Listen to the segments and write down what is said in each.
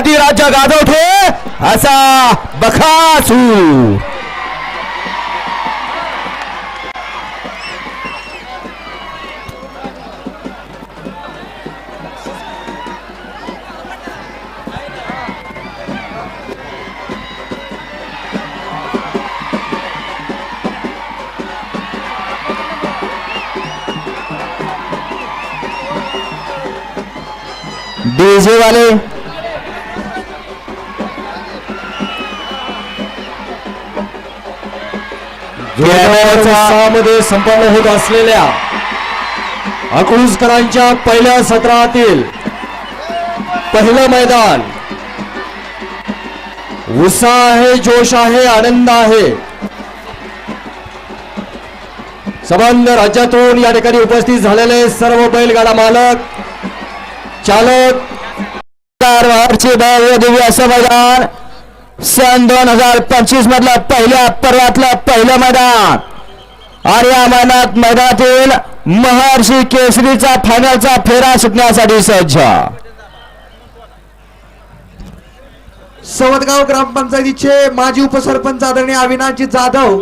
अधिराज्य गाजवते असा बखासूर डीजे वाले मध्ये संपन्न होत असलेल्या अकलूजकरांच्या पहिल्या सत्रातील पहिलं मैदान. उत्साह आहे जोश आहे आनंद आहे. संबंध राज्यातून या ठिकाणी उपस्थित झालेले सर्व बैलगाडा मालक चालक दिव्य असं मैदान. सन दोन हजार पंचवीस मधलं पहिल्या पर्वातलं पहिलं मैदान. आणि या मैदानात मैदानातील महर्षी केसरीचा फायनलचा फेरा सुटण्यासाठी सज्ज. सवतगाव ग्रामपंचायतीचे माजी उपसरपंच आदरणीय अविनाशजी जाधव.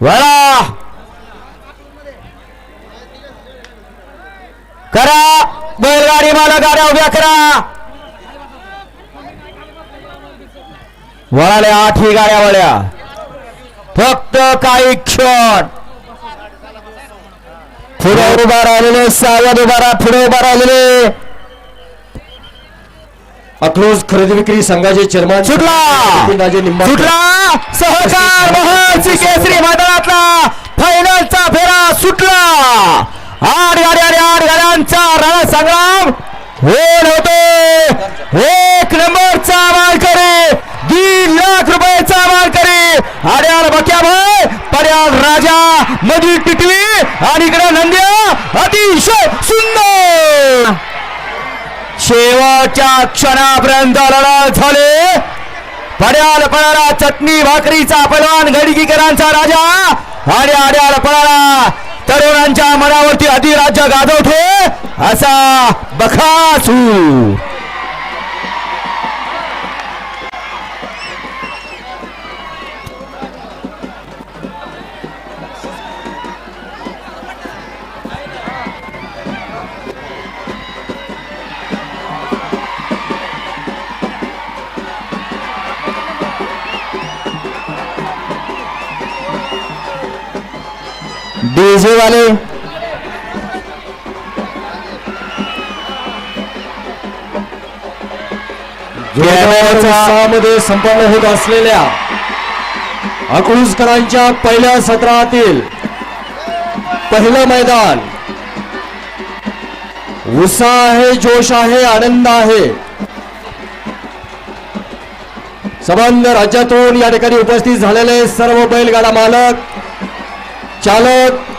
वळा! करा! बैलगाडी मला गाड्या उभ्या करा! वळाल्या आठही गाड्या वळ्या फक्त काही क्षण. पुढे उभा राहिलेले सावध उभा राहा पुढे उभा राहिलेले. अकलूज खरेदी विक्री संघाचे चेअरमन सुटला. सुटला. सहकार महर्षी केसरी मैदानातला फायनलचा फेरा सुटला. आड गाड्या आणि आड गाड्यांचा रणसंग्राम होल होतो. एक नंबरचा मधी टिटवी आणि इकडे नंद्या अतिशय सुंदर. शेवटच्या क्षणापर्यंत लढा झाले. पड्याल पळाला चटणी भाकरीचा पलवान गडगीकरांचा राजा आणि आड्याल पळाला तरुणांच्या मनावरती अधिराज्य गाजवते असा बखासू. डीजे वाले। मध्ये संपन्न होत असलेल्या अकलूजकरांच्या पहिल्या सत्रातील पहिलं मैदान. उत्साह आहे जोश आहे आनंद आहे. संबंध राज्यातून या ठिकाणी उपस्थित झालेले सर्व बैलगाडा मालक चालक